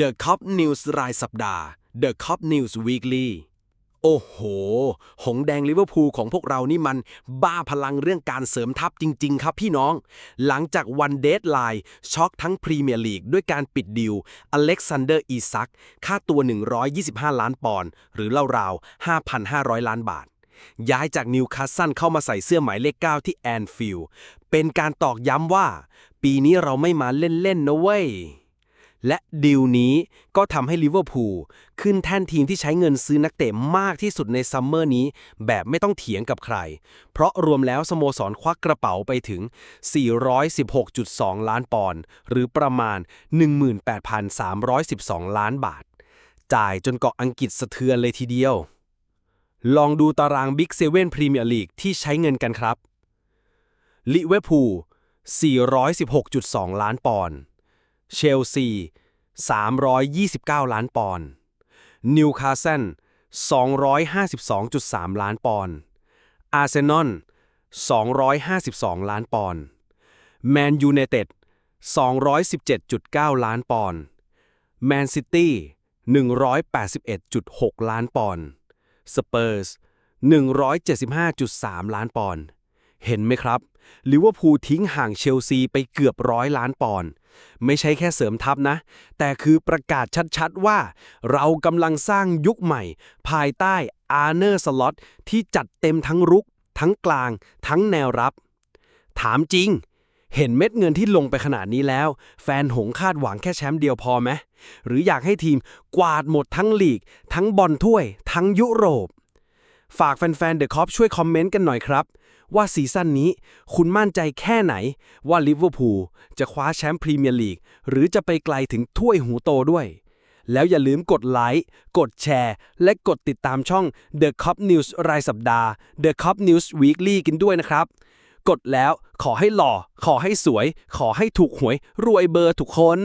The Cop News รายสัปดาห์ The Cop News Weekly โอ้โห หงแดงลิเวอร์พูลของพวกเรานี่มัน บ้าพลังเรื่องการเสริมทัพจริง ๆ ครับพี่น้อง หลังจากวันเดทไลน์ช็อกทั้งพรีเมียร์ลีกด้วยการปิดดิวอเล็กซานเดอร์อีซัก ค่าตัว 125 ล้านปอนด์หรือราวๆ 5,500 ล้านบาท ย้ายจากนิวคาสเซิลเข้ามาใส่เสื้อหมายเลข 9 ที่แอนฟิลด์เป็นการตอกย้ำว่า ปีนี้เราไม่มาเล่น ๆ นะเว้ย และดีลนี้ก็ทำให้ลิเวอร์พูลขึ้นแท่นทีมที่ใช้เงินซื้อนักเตะมากที่สุดในซัมเมอร์นี้ แบบไม่ต้องเถียงกับใคร เพราะรวมแล้วสโมสรควักกระเป๋าไปถึง 416.2 ล้านปอนด์หรือประมาณ 18,312 ล้านบาท จ่ายจนเกาะอังกฤษสะเทือนเลยทีเดียว ลองดูตารางบิ๊กเซเว่นพรีเมียร์ลีกที่ใช้เงินกันครับลิเวอร์พูล416.2 ล้านปอนด์ เชลซี 329 ล้านปอนด์นิวคาสเซิล252.3 ล้านปอนด์อาร์เซนอล252 ล้านปอนด์แมนยูไนเต็ด217.9 ล้านปอนด์แมนซิตี้181.6 ล้านปอนด์สเปอร์ส175.3 ล้านปอนด์เห็นไหมครับลิเวอร์พูลทิ้งห่างเชลซีไปเกือบร้อยล้านปอนด์ ไม่ใช่แค่เสริมทัพนะ แต่คือประกาศชัดๆว่า เรากำลังสร้างยุคใหม่ ภายใต้อาร์เนอร์สล็อตที่จัดเต็มทั้งรุก ทั้งกลาง ทั้งแนวรับ ถามจริง เห็นเม็ดเงินที่ลงไปขนาดนี้แล้ว แฟนหงคาดหวังแค่แชมป์เดียวพอไหมหรืออยากให้ทีมกวาดหมดทั้งลีก ทั้งบอลถ้วย ทั้งยุโรป ฝากแฟนๆเดอะคอปช่วยคอมเมนต์กันหน่อยครับ ว่าซีซั่นนี้คุณมั่นใจแค่ไหนว่าลิเวอร์พูลจะคว้าแชมป์พรีเมียร์ลีก หรือจะไปไกลถึงถ้วยหูโตด้วย แล้วอย่าลืมกดไลค์ กดแชร์ และกดติดตามช่อง The Cop News รายสัปดาห์ The Cop News Weekly กันด้วยนะครับ กดแล้วขอให้หล่อ ขอให้สวย ขอให้ถูกหวย รวยเบอร์ทุกคน